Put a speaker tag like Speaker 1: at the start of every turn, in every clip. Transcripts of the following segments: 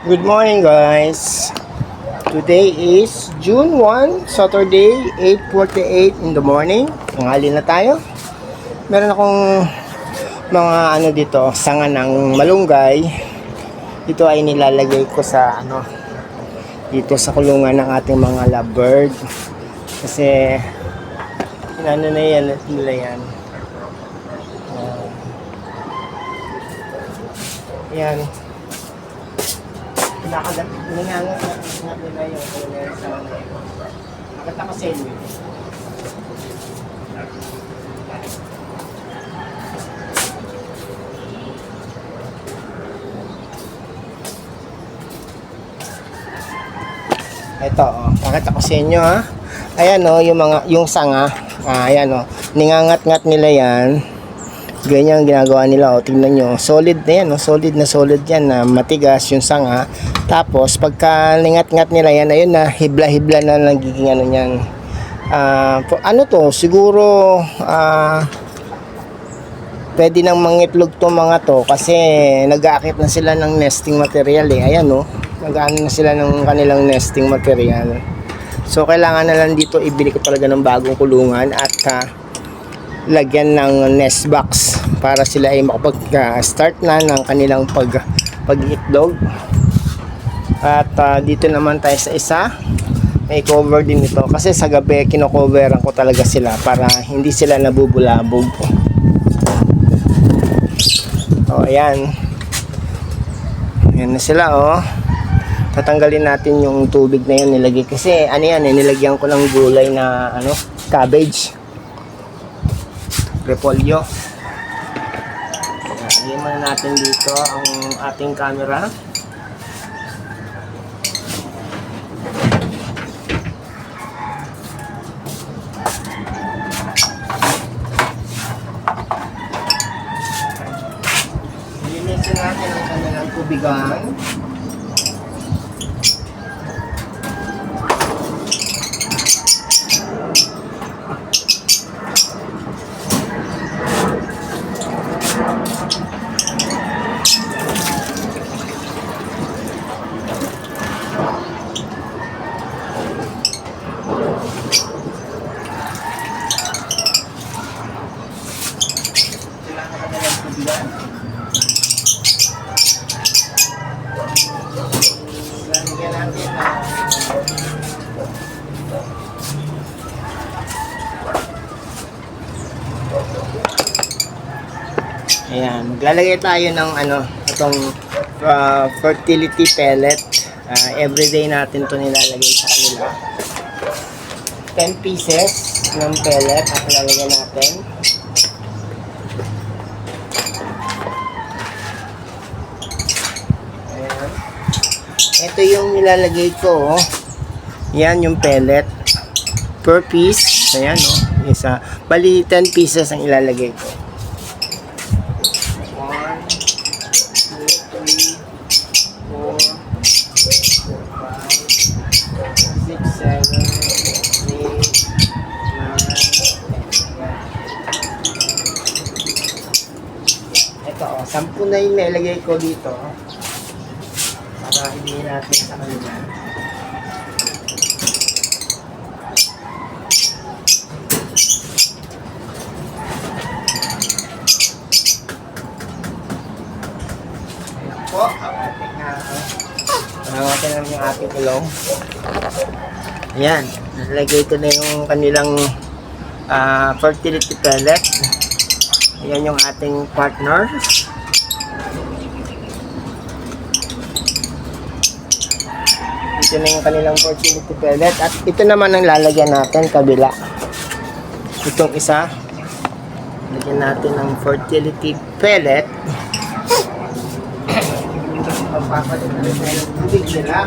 Speaker 1: Good morning guys. Today is June 1, Saturday, 8.48 in the morning. Tanghali na tayo. Meron akong mga ano dito, sanga ng malunggay. Ito ay nilalagay ko sa ano dito sa kulungan ng ating mga lovebird. Kasi ano na yan, nila yan. Ah. yan. Pinakagat, ninangat na nila yung kulungan sa ano. Nakita ko sa inyo. Ito, oh. Pakita ko sa inyo, ha. Ayan, oh, yung mga, yung sanga. Ah, ayan, oh. Ningangat-ngat nila yan. Ganyan ang ginagawa nila, oh. Tingnan nyo. Solid na yan, oh. Solid na solid yan, na matigas yung sanga. Tapos, pagka ningat-ngat nila yan, ayun na, hibla-hibla na nagiging ano yan. Ah, po- ano to? Siguro, ah, pwede nang mangitlog to mga to kasi nag-aakit na sila ng nesting material eh. Ayan oh, nag-ano na sila ng kanilang nesting material. So kailangan na lang dito ibili ko talaga ng bagong kulungan at ah, lagyan ng nest box para sila ay makapag-start na ng kanilang pag pag-itlog. At ah, dito naman tayo sa isa. May cover din ito kasi sa gabi kino-coveran ko talaga sila para hindi sila nabubulabog. Oh, ayan. Ayan na sila, oh. Tatanggalin natin yung tubig na yan nilagay. Kasi, ano yan, eh, nilagyan ko ng gulay na, ano, cabbage. Repolyo. Lagyan muna natin dito ang ating camera. Linisin natin ang kanilang tubigan. Ayan, maglalagay tayo ng ano, itong uh, fertility pellet. Uh, everyday natin to nilalagay sa kanila. 10 pieces ng pellet ang lalagyan natin. Ito yung nilalagay ko. oh. Yan yung pellet. Per piece. Ayan, oh. Isa. Bali, 10 pieces ang ilalagay ko. 1, 2, 3, 4, 5, 6, 7, 8, 9, ito, oh, sampu na yung nilagay ko dito. Hindi natin sa kanila. Ayan po, ang ating uh, natin lang yung ating ilong. Ayan, nalagay ko na yung kanilang ah, fertility pellet. Ayan yung ating partner. Ito na kanilang fertility pellet. At ito naman ang lalagyan natin, kabila. Itong isa. Lagyan natin ng fertility pellet. Magpapalit na rin tayo ng tubig sila.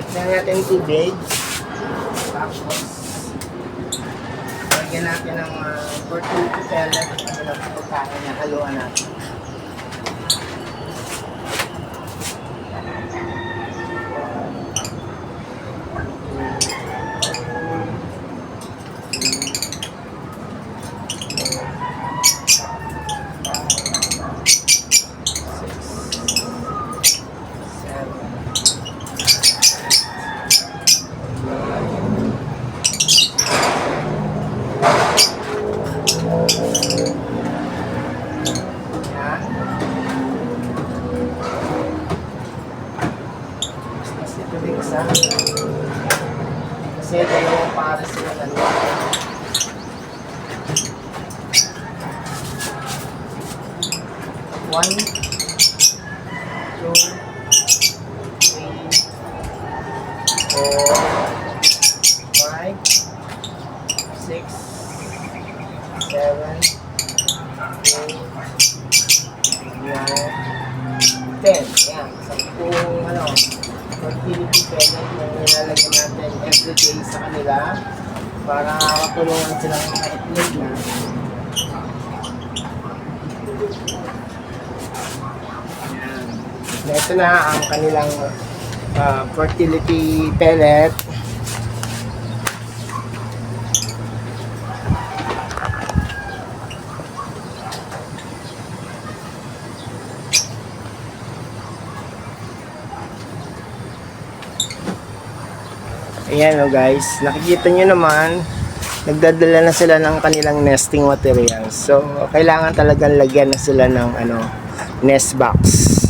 Speaker 1: Yan. Pagka natin yung tubig. Tapos, lagyan natin ng uh, fertility pellet at pagkain na haluan natin. One, two, three, four, five, six, seven, eight, nine, ten. Yan. Sampung, ano, fertility payment na nilalagyan natin everyday sa kanila para matulungan silang na. Yan. Ito na ang kanilang ah, fertility pellet. Ayan o guys, nakikita nyo naman, nagdadala na sila ng kanilang nesting materials. So, kailangan talagang lagyan na sila ng ano, nest box.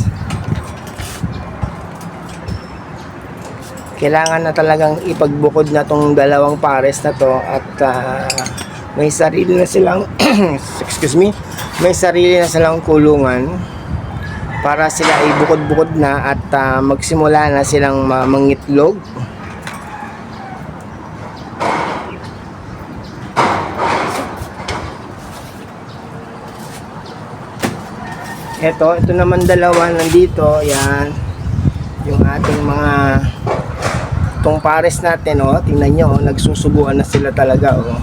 Speaker 1: Kailangan na talagang ipagbukod na tong dalawang pares na to at ah, may sarili na silang excuse me, may sarili na silang kulungan para sila ay bukod-bukod na at ah, magsimula na silang ma- mangitlog. Ito, ito naman dalawa nandito, yan. Yung ating mga itong pares natin, oh. Tingnan nyo, oh, nagsusubuan na sila talaga, oh. oh.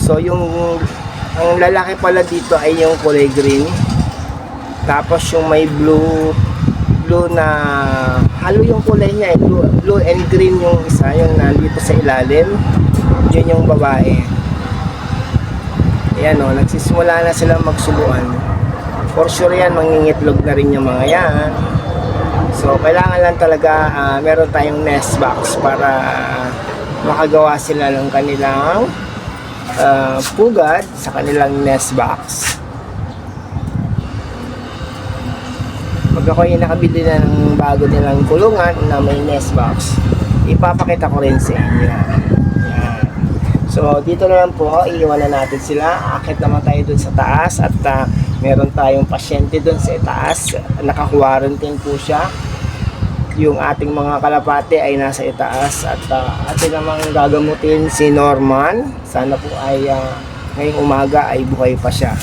Speaker 1: So, yung ang lalaki pala dito ay yung kulay green. Tapos yung may blue blue na halo yung kulay niya, eh. blue, blue and green yung isa, yung nandito sa ilalim. Yun yung babae. Ayan o, nagsisimula na silang magsubuan. For sure yan, mangingitlog na rin yung mga yan. So, kailangan lang talaga ah, meron tayong nest box para makagawa sila ng kanilang ah, pugad sa kanilang nest box. Pag ako yung nakabili na ng bago nilang kulungan na may nest box, ipapakita ko rin sa inyo. So, dito na lang po, iiwan na natin sila. Akit naman tayo dun sa taas at ah, meron tayong pasyente dun sa itaas. Naka-quarantine po siya. Yung ating mga kalapate ay nasa itaas at uh, atin namang gagamutin si Norman. Sana po ay ah, ngayong umaga ay buhay pa siya.